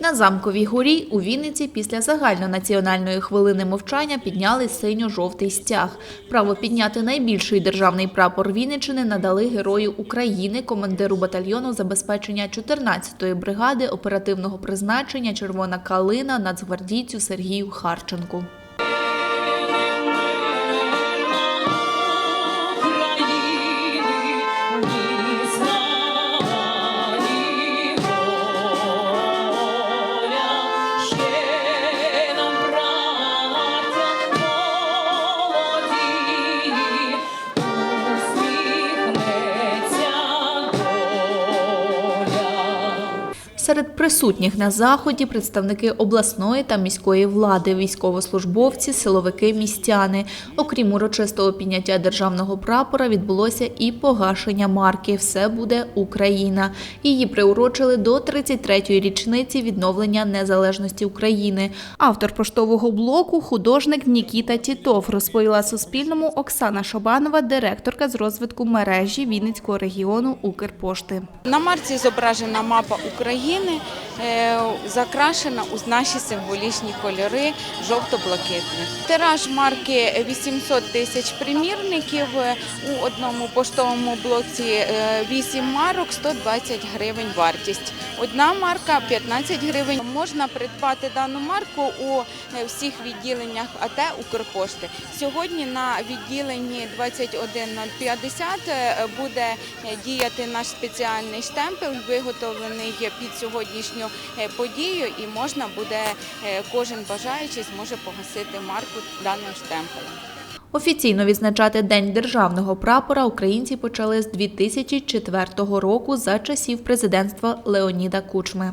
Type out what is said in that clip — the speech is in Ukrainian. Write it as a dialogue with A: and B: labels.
A: На замковій горі у Вінниці після загальнонаціональної хвилини мовчання підняли синьо-жовтий стяг. Право підняти найбільший державний прапор Вінниччини надали герою України, командиру батальйону забезпечення 14-ї бригади оперативного призначення Червона калина нацгвардійцю Сергію Харченку. Серед присутніх на заході представники обласної та міської влади, військовослужбовці, силовики, містяни. Окрім урочистого підняття державного прапора, відбулося і погашення марки Все буде Україна. Її приурочили до 33-ї річниці відновлення незалежності України. Автор поштового блоку, художник Нікіта Тітов, розповіла Суспільному Оксана Шабанова, директорка з розвитку мережі Вінницького регіону Укрпошти.
B: На марці зображена мапа України, е, закрашена у наші символічні кольори жовто-блакитних. Тираж марки 800 тисяч примірників. Е, У одному поштовому блоці е, 8 марок, 120 гривень вартість. Одна марка 15 гривень. Можна придбати дану марку у е, всіх відділеннях АТ Укрпошти. Сьогодні на відділенні 21050 е, буде е, діяти наш спеціальний штемпель, виготовлений під сьогоднішню е, подію, і можна буде е, кожен бажаючий зможе погасити марку даним штемпелем.
A: Офіційно відзначати День державного прапора українці почали з 2004 року за часів президентства Леоніда Кучми.